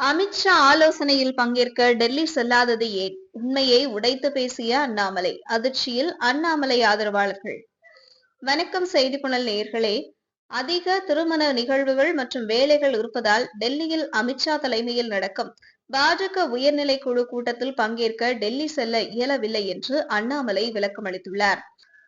அமித்ஷா ஆலோசனையில் பங்கேற்க டெல்லி செல்லாதது ஏன்? உண்மையை உடைத்து பேசிய அண்ணாமலை அதிர்ச்சியில் அண்ணாமலை ஆதரவாளர்கள். வணக்கம் செய்தி புனல் நேயர்களே. அதிக திருமண நிகழ்வுகள் மற்றும் வேலைகள் இருப்பதால் டெல்லியில் அமித்ஷா தலைமையில் நடக்கும் பாஜக உயர்நிலை குழு கூட்டத்தில் பங்கேற்க டெல்லி செல்ல இயலவில்லை என்று அண்ணாமலை விளக்கம் அளித்துள்ளார்.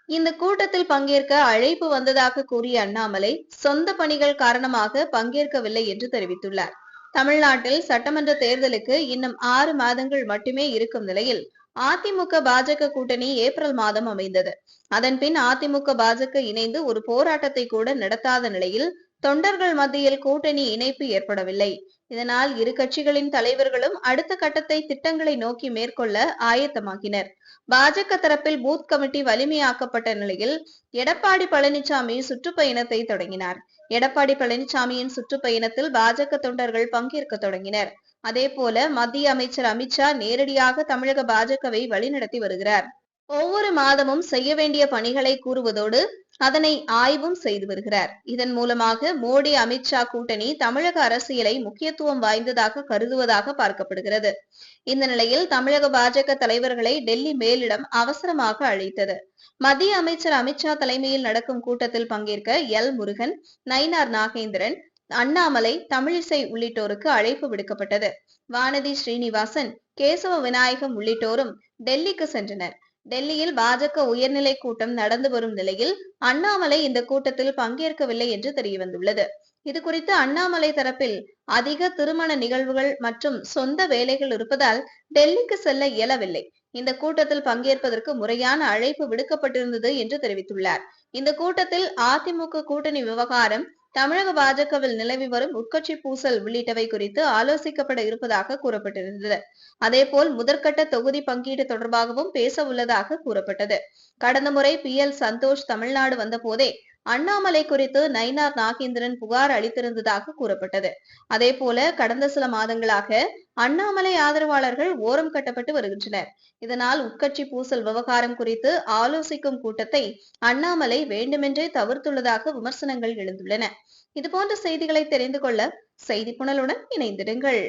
இந்த கூட்டத்தில் பங்கேற்க அழைப்பு வந்ததாக கூறிய அண்ணாமலை சொந்த பணிகள் காரணமாக பங்கேற்கவில்லை என்று தெரிவித்துள்ளார். தமிழ்நாட்டில் சட்டமன்ற தேர்தலுக்கு இன்னும் ஆறு மாதங்கள் மட்டுமே இருக்கும் நிலையில் அதிமுக பாஜக கூட்டணி ஏப்ரல் மாதம் அமைந்தது. அதன்பின் அதிமுக பாஜக இணைந்து ஒரு போராட்டத்தை கூட நடத்தாத நிலையில் தொண்டர்கள் மத்தியில் கூட்டணி இணைப்பு ஏற்படவில்லை. இதனால் இரு கட்சிகளின் தலைவர்களும் அடுத்த கட்டத்தை திட்டங்களை நோக்கி மேற்கொள்ள ஆயத்தமாகினர். பாஜக தரப்பில் பூத் கமிட்டி வலிமையாக்கப்பட்ட நிலையில் எடப்பாடி பழனிசாமி சுற்றுப்பயணத்தை தொடங்கினார். எடப்பாடி பழனிசாமியின் சுற்றுப்பயணத்தில் பாஜக தொண்டர்கள் பங்கேற்க தொடங்கினர். அதேபோல மத்திய அமைச்சர் அமித்ஷா நேரடியாக தமிழக பாஜகவை வழிநடத்தி வருகிறார். ஒவ்வொரு மாதமும் செய்ய வேண்டிய பணிகளை கூறுவதோடு அதனை ஆய்வும் செய்து வருகிறார். இதன் மூலமாக மோடி அமித்ஷா கூட்டணி தமிழக அரசியலை முக்கியத்துவம் வாய்ந்ததாக கருதுவதாக பார்க்கப்படுகிறது. இந்த நிலையில் தமிழக பாஜக தலைவர்களை டெல்லி மேலிடம் அவசரமாக அழைத்தது. மத்திய அமைச்சர் அமித்ஷா தலைமையில் நடக்கும் கூட்டத்தில் பங்கேற்க எல். முருகன் நயினார் நாகேந்திரன் அண்ணாமலை தமிழிசை உள்ளிட்டோருக்கு அழைப்பு விடுக்கப்பட்டது. வானதி ஸ்ரீனிவாசன் கேசவ விநாயகம் உள்ளிட்டோரும் டெல்லிக்கு சென்றனர். டெல்லியில் பாஜக உயர்நிலை கூட்டம் நடந்து வரும் நிலையில் அண்ணாமலை இந்த கூட்டத்தில் பங்கேற்கவில்லை என்று தெரியவந்துள்ளது இது குறித்து அண்ணாமலை தரப்பில் அதிக திருமண நிகழ்வுகள் மற்றும் சொந்த வேலைகள் இருப்பதால் டெல்லிக்கு செல்ல இயலவில்லை. இந்த கூட்டத்தில் பங்கேற்பதற்கு முறையான அழைப்பு விடுக்கப்பட்டிருந்தது என்று தெரிவித்துள்ளார். இந்த கூட்டத்தில் அதிமுக கூட்டணி விவகாரம் தமிழக பாஜகவில் நிலவி வரும் உட்கட்சி பூசல் உள்ளிட்டவை குறித்து ஆலோசிக்கப்பட இருப்பதாக கூறப்பட்டிருந்தது. அதேபோல் முதற்கட்ட தொகுதி பங்கீடு தொடர்பாகவும் பேச உள்ளதாக கூறப்பட்டது. கடந்த முறை பி. எல். சந்தோஷ் தமிழ்நாடு வந்தபோதே அண்ணாமலை குறித்து நயினார் நாகேந்திரன் புகார் அளித்திருந்ததாக கூறப்பட்டது. அதே போல கடந்த சில மாதங்களாக அண்ணாமலை ஆதரவாளர்கள் ஓரம் கட்டப்பட்டு வருகின்றனர். இதனால் உட்கட்சி பூசல் விவகாரம் குறித்து ஆலோசிக்கும் கூட்டத்தை அண்ணாமலை வேண்டுமென்றே தவிர்த்துள்ளதாக விமர்சனங்கள் எழுந்துள்ளன. இதுபோன்ற செய்திகளை தெரிந்து கொள்ள செய்தி புனலுடன் இணைந்திடுங்கள்.